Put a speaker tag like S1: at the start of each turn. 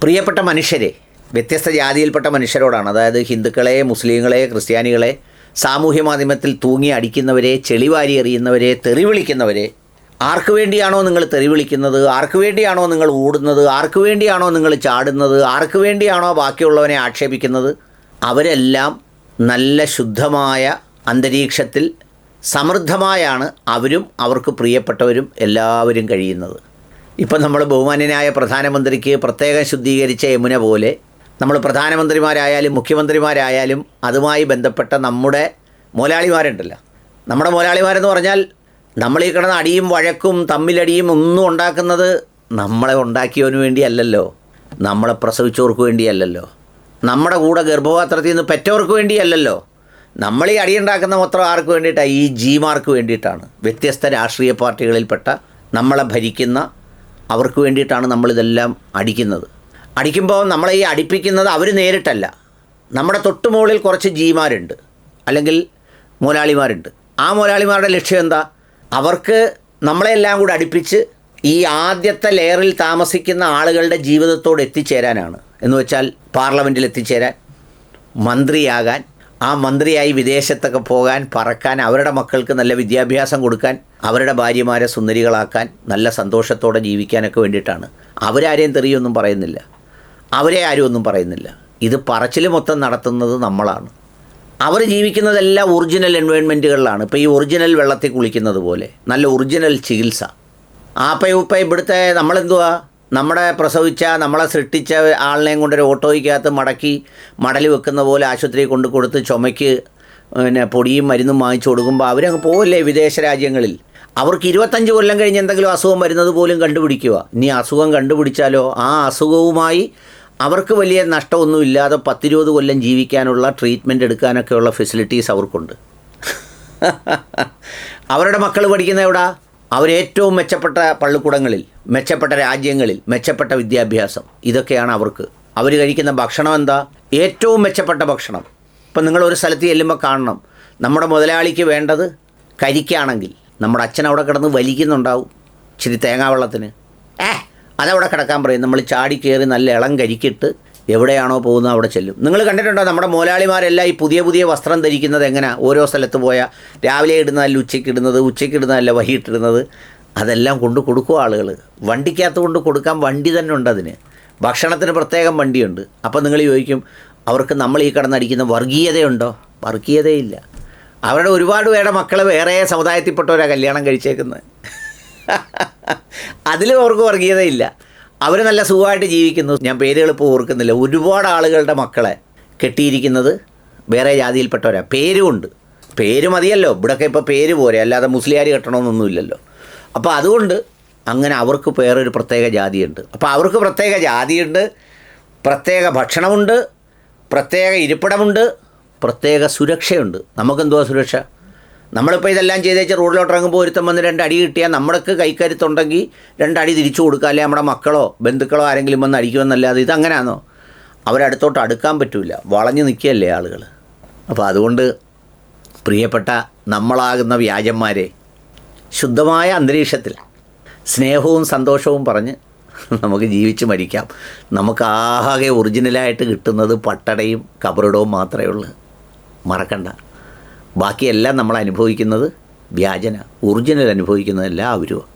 S1: പ്രിയപ്പെട്ട മനുഷ്യരെ വ്യത്യസ്ത ജാതിയിൽപ്പെട്ട മനുഷ്യരോടാണ്. അതായത് ഹിന്ദുക്കളെ മുസ്ലിങ്ങളെ ക്രിസ്ത്യാനികളെ സാമൂഹ്യ മാധ്യമത്തിൽ തൂങ്ങി അടിക്കുന്നവരെ ചെളിവാരി എറിയുന്നവരെ തെറിവിളിക്കുന്നവരെ ആർക്കു വേണ്ടിയാണോ നിങ്ങൾ തെറിവിളിക്കുന്നത്? ആർക്കു വേണ്ടിയാണോ നിങ്ങൾ ഓടുന്നത്? ആർക്കു വേണ്ടിയാണോ നിങ്ങൾ ചാടുന്നത്? ആർക്കു വേണ്ടിയാണോ ബാക്കിയുള്ളവനെ ആക്ഷേപിക്കുന്നത്? അവരെല്ലാം നല്ല ശുദ്ധമായ അന്തരീക്ഷത്തിൽ സമൃദ്ധമായാണ് അവരും അവർക്ക് പ്രിയപ്പെട്ടവരും എല്ലാവരും കഴിയുന്നത്. ഇപ്പം നമ്മൾ ബഹുമാന്യനായ പ്രധാനമന്ത്രിക്ക് പ്രത്യേകം ശുദ്ധീകരിച്ച യമുന പോലെ നമ്മൾ പ്രധാനമന്ത്രിമാരായാലും മുഖ്യമന്ത്രിമാരായാലും അതുമായി ബന്ധപ്പെട്ട നമ്മുടെ മുതലാളിമാരുണ്ടല്ലോ നമ്മുടെ മുതലാളിമാരെന്ന് പറഞ്ഞാൽ നമ്മൾ ഈ കിടന്ന അടിയും വഴക്കും തമ്മിലടിയും ഒന്നും ഉണ്ടാക്കുന്നത് നമ്മളെ ഉണ്ടാക്കിയവന് വേണ്ടിയല്ലല്ലോ. നമ്മളെ പ്രസവിച്ചവർക്ക് വേണ്ടിയല്ലല്ലോ. നമ്മുടെ കൂടെ ഗർഭപാത്രത്തിൽ നിന്ന് പെറ്റവർക്ക് വേണ്ടിയല്ലല്ലോ. നമ്മൾ ഈ അടിയുണ്ടാക്കുന്ന മൊത്തം ആർക്ക് വേണ്ടിയിട്ടാണ് ഈ ജിമാർക്ക് വേണ്ടിയിട്ടാണ്. വ്യത്യസ്ത രാഷ്ട്രീയ പാർട്ടികളിൽപ്പെട്ട നമ്മളെ ഭരിക്കുന്ന അവർക്ക് വേണ്ടിയിട്ടാണ് നമ്മളിതെല്ലാം അടിക്കുന്നത്. അടിക്കുമ്പോൾ നമ്മളെ ഈ അടിപ്പിക്കുന്നത് അവർ നേരിട്ടല്ല. നമ്മുടെ തൊട്ടുമുകളിൽ കുറച്ച് ജീമാരുണ്ട്. അല്ലെങ്കിൽ മുതലാളിമാരുണ്ട് ആ മുതലാളിമാരുടെ ലക്ഷ്യം എന്താ? അവർക്ക് നമ്മളെല്ലാം കൂടെ അടുപ്പിച്ച് ഈ ആദ്യത്തെ ലെയറിൽ താമസിക്കുന്ന ആളുകളുടെ ജീവിതത്തോട് എത്തിച്ചേരാനാണ്. എന്ന് വെച്ചാൽ പാർലമെന്റിൽ എത്തിച്ചേരാൻ മന്ത്രിയാകാൻ ആ മന്ത്രിയായി വിദേശത്തൊക്കെ പോകാൻ പറക്കാൻ അവരുടെ മക്കൾക്ക് നല്ല വിദ്യാഭ്യാസം കൊടുക്കാൻ അവരുടെ ഭാര്യമാരെ സുന്ദരികളാക്കാൻ നല്ല സന്തോഷത്തോടെ ജീവിക്കാനൊക്കെ വേണ്ടിയിട്ടാണ്. അവരാരെയും തെറിയൊന്നും പറയുന്നില്ല. അവരെ ആരും ഒന്നും പറയുന്നില്ല. ഇത് പറച്ചിൽ മൊത്തം നടത്തുന്നത് നമ്മളാണ്. അവർ ജീവിക്കുന്നതെല്ലാം ഒറിജിനൽ എൻവയോൺമെന്റുകളിലാണ്. ഇപ്പോൾ ഈ ഒറിജിനൽ വെള്ളത്തിൽ കുളിക്കുന്നത് പോലെ നല്ല ഒറിജിനൽ ചികിത്സ. ആപ്പയുപ്പ ഇവിടുത്തെ നമ്മളെന്തുവാ? നമ്മുടെ പ്രസവിച്ച നമ്മളെ സൃഷ്ടിച്ച ആളിനെയും കൊണ്ടൊരു ഓട്ടോയ്ക്കകത്ത് മടക്കി മടൽ വെക്കുന്ന പോലെ ആശുപത്രി കൊണ്ട് കൊടുത്ത് ചുമയ്ക്ക് പിന്നെ പൊടിയും മരുന്നും വാങ്ങിച്ചു കൊടുക്കുമ്പോൾ അവരങ്ങ് പോവില്ലേ വിദേശ രാജ്യങ്ങളിൽ? അവർക്ക് ഇരുപത്തഞ്ച് കൊല്ലം കഴിഞ്ഞ് എന്തെങ്കിലും അസുഖം വരുന്നത് പോലും കണ്ടുപിടിക്കുക. ഇനി അസുഖം കണ്ടുപിടിച്ചാലോ? ആ അസുഖവുമായി അവർക്ക് വലിയ നഷ്ടമൊന്നുമില്ലാതെ പത്തിരുപത് കൊല്ലം ജീവിക്കാനുള്ള ട്രീറ്റ്മെന്റ് എടുക്കാനൊക്കെയുള്ള ഫെസിലിറ്റീസ് അവർക്കുണ്ട്. അവരുടെ മക്കൾ പഠിക്കുന്ന എവിടാ? അവരേറ്റവും മെച്ചപ്പെട്ട പള്ളിക്കൂടങ്ങളിൽ മെച്ചപ്പെട്ട രാജ്യങ്ങളിൽ മെച്ചപ്പെട്ട വിദ്യാഭ്യാസം ഇതൊക്കെയാണ് അവർക്ക്. അവർ കഴിക്കുന്ന ഭക്ഷണം എന്താ? ഏറ്റവും മെച്ചപ്പെട്ട ഭക്ഷണം. ഇപ്പം നിങ്ങൾ ഒരു സ്ഥലത്ത് ചെല്ലുമ്പോൾ കാണണം നമ്മുടെ മുതലാളിക്ക് വേണ്ടത് കരിക്കാണെങ്കിൽ നമ്മുടെ അച്ഛൻ അവിടെ കിടന്ന് വലിക്കുന്നുണ്ടാവും ഇച്ചിരി തേങ്ങാവെള്ളത്തിന്. ഏ അതവിടെ കിടക്കാൻ പറയും. നമ്മൾ ചാടി കയറി നല്ല ഇളം കരിക്കിട്ട് എവിടെയാണോ പോകുന്നത് അവിടെ ചെല്ലും. നിങ്ങൾ കണ്ടിട്ടുണ്ടോ നമ്മുടെ മുതലാളിമാരെല്ലാം ഈ പുതിയ പുതിയ വസ്ത്രം ധരിക്കുന്നത് എങ്ങനെ? ഓരോ സ്ഥലത്ത് പോയാൽ രാവിലെ ഇടുന്നതല്ല ഉച്ചയ്ക്ക് ഇടുന്നത് ഉച്ചയ്ക്ക് ഇടുന്നതല്ല വൈകിട്ടിടുന്നത് അതെല്ലാം കൊണ്ട് കൊടുക്കും ആളുകൾ വണ്ടിക്കകത്ത് കൊണ്ട് കൊടുക്കാൻ വണ്ടി തന്നെ ഉണ്ട് അതിന്. ഭക്ഷണത്തിന് പ്രത്യേകം വണ്ടിയുണ്ട്. അപ്പോൾ നിങ്ങൾ ചോദിക്കും അവർക്ക് നമ്മൾ ഈ കടന്നടിക്കുന്ന വർഗീയതയുണ്ടോ? വർഗീയതയില്ല. അവരുടെ ഒരുപാട് പേരുടെ മക്കൾ വേറെ സമുദായത്തിൽപ്പെട്ടവരാണ് കല്യാണം കഴിച്ചേക്കുന്നത്. അതിലും അവർക്ക് വർഗീയതയില്ല. അവർ നല്ല സുഖമായിട്ട് ജീവിക്കുന്നു. ഞാൻ പേരുകൾ ഇപ്പോൾ ഓർക്കുന്നില്ല. ഒരുപാട് ആളുകളുടെ മക്കളെ കെട്ടിയിരിക്കുന്നത് വേറെ ജാതിയിൽപ്പെട്ടവരാണ് പേരുമുണ്ട്. പേര് മതിയല്ലോ. ഇവിടെയൊക്കെ ഇപ്പോൾ പേര് പോരെ. അല്ലാതെ മുസ്ലിയാർ കെട്ടണമെന്നൊന്നുമില്ലല്ലോ അപ്പോൾ അതുകൊണ്ട് അങ്ങനെ അവർക്ക് വേറൊരു പ്രത്യേക ജാതിയുണ്ട്. അപ്പോൾ അവർക്ക് പ്രത്യേക ജാതിയുണ്ട്. പ്രത്യേക ഭക്ഷണമുണ്ട്. പ്രത്യേക ഇരിപ്പിടമുണ്ട്. പ്രത്യേക സുരക്ഷയുണ്ട്. നമുക്കെന്തുവാ സുരക്ഷ? നമ്മളിപ്പോൾ ഇതെല്ലാം ചെയ്ത് വെച്ചാൽ റോഡിലോട്ട് ഇറങ്ങുമ്പോൾ ഒരുത്തം വന്ന് രണ്ടടി കിട്ടിയാൽ നമ്മൾക്ക് കൈക്കരുത്തുണ്ടെങ്കിൽ രണ്ടടി തിരിച്ചു കൊടുക്കുക അല്ലെങ്കിൽ നമ്മുടെ മക്കളോ ബന്ധുക്കളോ ആരെങ്കിലും വന്ന് അടിക്കുമെന്നല്ലാതെ ഇതങ്ങനെയാണോ അവരടുത്തോട്ട് അടുക്കാൻ പറ്റില്ല വളഞ്ഞു നിൽക്കുകയല്ലേ ആളുകൾ അപ്പോൾ അതുകൊണ്ട് പ്രിയപ്പെട്ട നമ്മളാകുന്ന വ്യാജന്മാരെ ശുദ്ധമായ അന്തരീക്ഷത്തിൽ സ്നേഹവും സന്തോഷവും പറഞ്ഞ് നമുക്ക് ജീവിച്ച് മരിക്കാം. നമുക്ക് ആകെ ഒറിജിനലായിട്ട് കിട്ടുന്നത് പട്ടടയും കബറിടവും മാത്രമേ ഉള്ളൂ. മറക്കണ്ട. ബാക്കിയെല്ലാം നമ്മൾ അനുഭവിക്കുന്നത് വ്യാജന ഒറിജിനൽ അനുഭവിക്കുന്നതെല്ലാം അവരുമാണ്